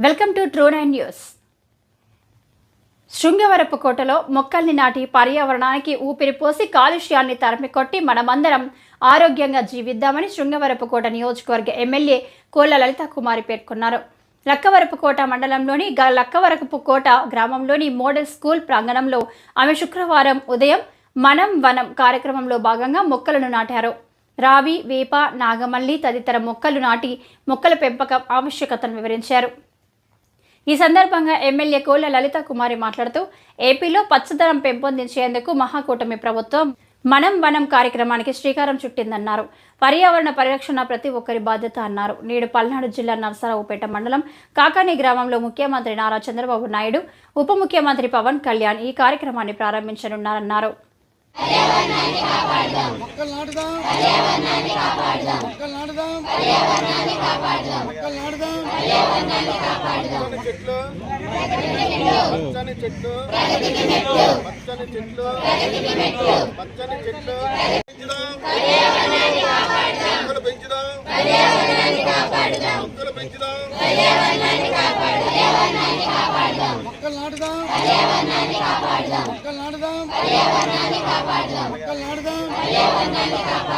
Welcome to True Nine news. Srungavarapu కోటలో మొక్కల్ని నాటి పర్యావరణానికి ఊపిరి పోసి కాలుష్యాన్ని తరిమికొట్టి మనమందరం ఆరోగ్యంగా జీవిద్దామని శృంగవరపు కోట నియోజకవర్గ ఎమ్మెల్యే కోళ్ళ లలిత కుమారి పేర్కొన్నారు. లక్కవరపు కోట మండలంలోని గ- లక్కవరపు కోట గ్రామంలోని మోడల్ స్కూల్ ప్రాంగణంలో ఆమె శుక్రవారం ఉదయం మనం వనం కార్యక్రమంలో భాగంగా మొక్కలను నాటారు. రావి వేప నాగమల్లి తదితర మొక్కలు నాటి మొక్కల పెంపకం ఆవశ్యకతను వివరించారు. ఈ సందర్భంగా ఎమ్మెల్యే కోళ్ళ లలిత కుమారి మాట్లాడుతూ ఏపీలో పచ్చదనం పెంపొందించేందుకు మహాకూటమి ప్రభుత్వం మనం వనం కార్యక్రమానికి శ్రీకారం చుట్టిందన్నారు. పర్యావరణ పరిరక్షణ ప్రతి ఒక్కరి బాధ్యత అన్నారు. నేడు పల్నాడు జిల్లా నరసరావుపేట మండలం కాకాని గ్రామంలో ముఖ్యమంత్రి నారా చంద్రబాబు నాయుడు ఉప ముఖ్యమంత్రి పవన్ కళ్యాణ్ ఈ కార్యక్రమాన్ని ప్రారంభించనున్నారన్నారు. నాటుదాం మొక్కలు నాటుదాం చెట్లు పచ్చని చెట్లు. పచ్చని చెట్లు. పచ్చని చెట్లు. మొక్కలు పెంచుదాం. మొక్కలు పెంచుదాం. మొక్కలు నాటుదాం. మొక్కలు నాటుదాం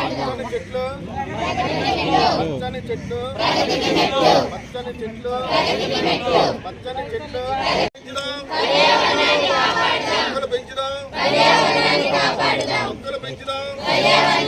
పచ్చని చెట్లు. పచ్చని చెట్లు. పచ్చని చెట్లు. పచ్చని చెట్లు మొక్కలు పెంచుదాం. మొక్కలు పెంచుదాం.